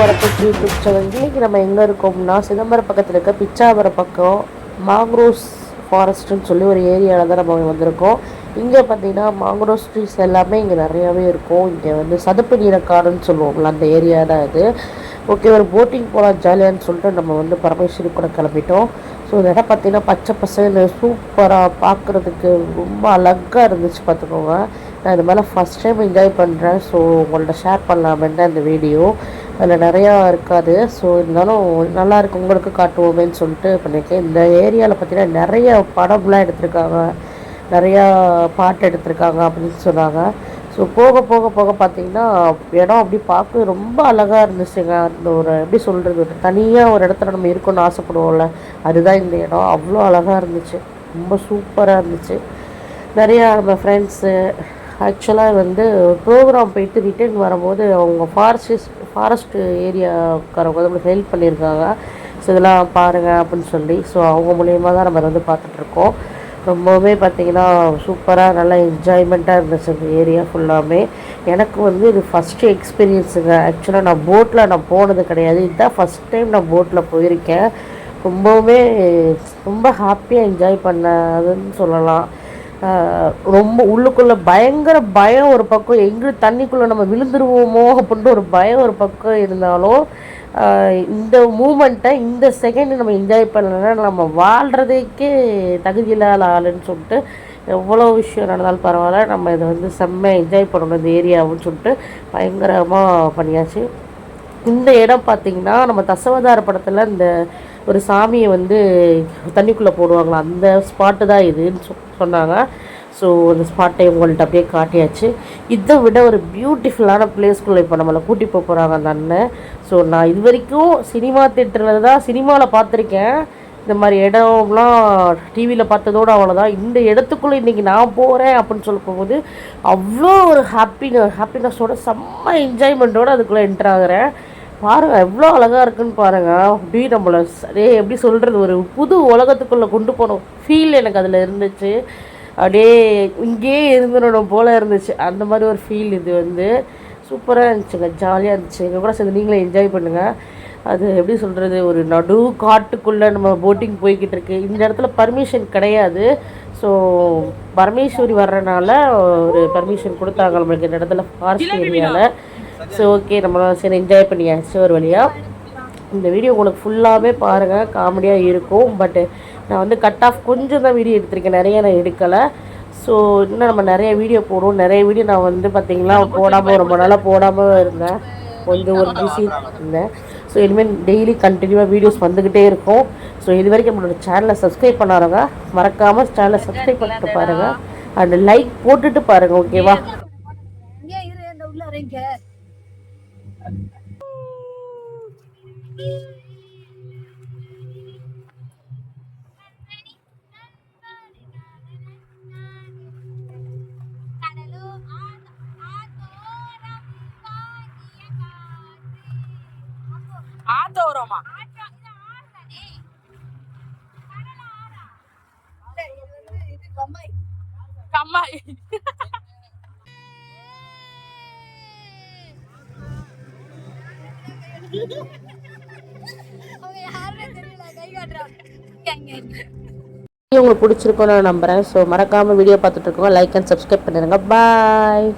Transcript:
வரப்போச்சு YouTube நம்ம எங்கே இருக்கோம்னா சிதம்பரம் பக்கத்தில் இருக்க பிச்சாவரம் பக்கம் மாங்க்ரோஸ் ஃபாரஸ்ட்டுன்னு சொல்லி ஒரு ஏரியாவில் தான் நம்ம வந்திருக்கோம். இங்கே பார்த்தீங்கன்னா மாங்க்ரோஸ் ட்ரீஸ் எல்லாமே இங்கே நிறையாவே இருக்கும். இங்கே வந்து சதுப்பு நீரக்காடுன்னு சொல்லுவோம்ல அந்த ஏரியா தான் இது. ஓகே ஒரு போட்டிங் போகலாம் ஜாலியான்னு சொல்லிட்டு நம்ம வந்து பரமேஸ்வரி கூட கிளம்பிட்டோம். ஸோ இந்த இடம் பார்த்தீங்கன்னா பச்சை பசங்க சூப்பராக பார்க்குறதுக்கு ரொம்ப அழகாக இருந்துச்சு பார்த்துக்கோங்க. நான் இது மேலே ஃபஸ்ட் டைம் என்ஜாய் பண்ணுறேன் ஸோ உங்கள்ட்ட ஷேர் பண்ணலாமேன்னு தான் இந்த வீடியோ அதில் நிறையா இருக்காது. ஸோ இருந்தாலும் நல்லா இருக்கு. உங்களுக்கு காட்டுவோமேன்னு சொல்லிட்டு பண்ணியிருக்கேன் இந்த ஏரியாவில் பார்த்தீங்கன்னா நிறைய படம்லாம் எடுத்திருக்காங்க. நிறையா பாட்டு எடுத்திருக்காங்க அப்படின்னு சொன்னாங்க. ஸோ போக போக போக பார்த்தீங்கன்னா இடம் அப்படி பார்க்க ரொம்ப அழகாக இருந்துச்சுங்க. அந்த ஒரு எப்படி சொல்கிறது ஒரு தனியாக ஒரு இடத்துல நம்ம இருக்கணும்னு ஆசைப்படுவோம்ல அதுதான் இந்த இடம். அவ்வளோ அழகாக இருந்துச்சு. ரொம்ப சூப்பராக இருந்துச்சு. நிறையா நம்ம ஃப்ரெண்ட்ஸு ஆக்சுவலாக வந்து ப்ரோக்ராம் போயிட்டு ரிட்டர்ன் வரும்போது அவங்க ஃபாரஸ்ட் ஃபாரஸ்ட் ஏரியாக்காரவங்க வந்து ஹெல்ப் பண்ணியிருக்காங்க. ஸோ இதெல்லாம் பாருங்கள் அப்படின்னு சொல்லி ஸோ அவங்க மூலியமாக தான் நம்ம வந்து பார்த்துட்ருக்கோம் ரொம்பவுமே பார்த்திங்கன்னா சூப்பராக நல்லா என்ஜாய்மெண்ட்டாக இருந்துச்சு அந்த ஏரியா ஃபுல்லாமே எனக்கு வந்து இது ஃபஸ்ட்டு எக்ஸ்பீரியன்ஸுங்க ஆக்சுவலாக நான் போட்டில் நான் போனது கிடையாது. இதுதான் ஃபஸ்ட் டைம் நான் போட்டில் போயிருக்கேன். ரொம்பவுமே ரொம்ப ஹாப்பியாக என்ஜாய் பண்ணதுன்னு சொல்லலாம். ரொம்ப உள்ளுக்குள்ளே பயங்கர பயம் ஒரு பக்கம் எங்கே தண்ணிக்குள்ளே நம்ம விழுந்துருவோமோ அப்படின்ட்டு ஒரு பயம் ஒரு பக்கம் இருந்தாலும் இந்த மூமெண்ட்டை இந்த செகண்ட் நம்ம என்ஜாய் பண்ணலைன்னா நம்ம வாழ்கிறதுக்கே தகுதி இல்லாத ஆளுன்னு சொல்லிட்டு எவ்வளோ விஷயம் நடந்தாலும் பரவாயில்ல நம்ம இதை வந்து செம்ம என்ஜாய் பண்ணணும் இந்த ஏரியாவுன்னு சொல்லிட்டு பயங்கரமாக பண்ணியாச்சு. இந்த இடம் பார்த்தீங்கன்னா நம்ம தசவதார படத்தில் இந்த ஒரு சாமியை வந்து தண்ணிக்குள்ளே போடுவாங்களா அந்த ஸ்பாட்டு தான் இதுன்னு சொ சொன்னாங்க. ஸோ அந்த ஸ்பாட்டை உங்கள்கிட்ட அப்படியே காட்டியாச்சு. இதை விட ஒரு பியூட்டிஃபுல்லான பிளேஸ்க்குள்ளே இப்போ நம்மளை கூட்டி போக போகிறாங்க அந்த அண்ணன். ஸோ நான் இது வரைக்கும் சினிமா தேட்டரில் தான் சினிமாவில் பார்த்துருக்கேன். இந்த மாதிரி இடம்லாம் டிவியில் பார்த்ததோடு அவ்வளோதான் இந்த இடத்துக்குள்ளே இன்றைக்கி நான் போகிறேன் அப்படின்னு சொல்ல போகும்போது அவ்வளோ ஒரு ஹாப்பினஸ் ஹாப்பினஸோட செம்ம என்ஜாய்மெண்ட்டோடு அதுக்குள்ளே என்ட்ராகிறேன் பாருங்கள் எவ்வளோ அழகாக இருக்குன்னு பாருங்கள் அப்படியே நம்மளை அதே எப்படி சொல்கிறது ஒரு புது உலகத்துக்குள்ளே கொண்டு போனோம் ஃபீல் எனக்கு அதில் இருந்துச்சு. அப்படியே இங்கேயே இருந்துடணும் போல் இருந்துச்சு. அந்த மாதிரி ஒரு ஃபீல் இது வந்து. சூப்பராக இருந்துச்சுங்க ஜாலியாக இருந்துச்சு. எங்கள் கூட சேர்ந்து நீங்களே என்ஜாய் பண்ணுங்கள் அது எப்படி சொல்கிறது ஒரு நடு காட்டுக்குள்ளே நம்ம போட்டிங் போய்கிட்டு இருக்கு. இந்த இடத்துல பர்மிஷன் கிடையாது. ஸோ பரமேஸ்வரி வர்றனால ஒரு பர்மிஷன் கொடுத்தாங்க நம்மளுக்கு இந்த இடத்துல ஃபாரஸ்ட் ஏரியாவில் ஸோ ஓகே நம்ம சரி என்ஜாய் பண்ணியாச்சு ஒரு வழியாக இந்த வீடியோ உங்களுக்கு ஃபுல்லாகவே பாருங்கள் காமெடியாக இருக்கும். பட்டு நான் வந்து கட் ஆஃப் கொஞ்சம் தான் வீடியோ எடுத்திருக்கேன். நிறைய நான் எடுக்கலை. ஸோ இன்னும் நம்ம நிறைய வீடியோ போடுவோம். நிறைய வீடியோ நான் வந்து பார்த்தீங்களா போடாமல் ரொம்ப நாளாக போடாமல் இருந்தேன். கொஞ்சம் ஒரு பிஸி இருந்தேன். ஸோ இனிமேல் டெய்லி கண்டினியூவாக வீடியோஸ் வந்துக்கிட்டே இருக்கும். ஸோ இது வரைக்கும் நம்மளோட சேனலை சப்ஸ்கிரைப் பண்ணாதவங்க மறக்காமல் சேனலை சப்ஸ்கிரைப் பண்ணிட்டு பாருங்கள் அண்ட் லைக் போட்டுட்டு பாருங்கள் ஓகேவா இங்கே இரு இந்த உள்ள இறங்க ஆத்தோரமா? கம்மாய். உங்களுக்கு பிடிச்சிருக்கோன்னு நான் நம்புகிறேன் ஸோ மறக்காமல் வீடியோ பார்த்துட்டு இருக்கோங்க லைக் அண்ட் சப்ஸ்கிரைப் பண்ணிடுங்க. பாய்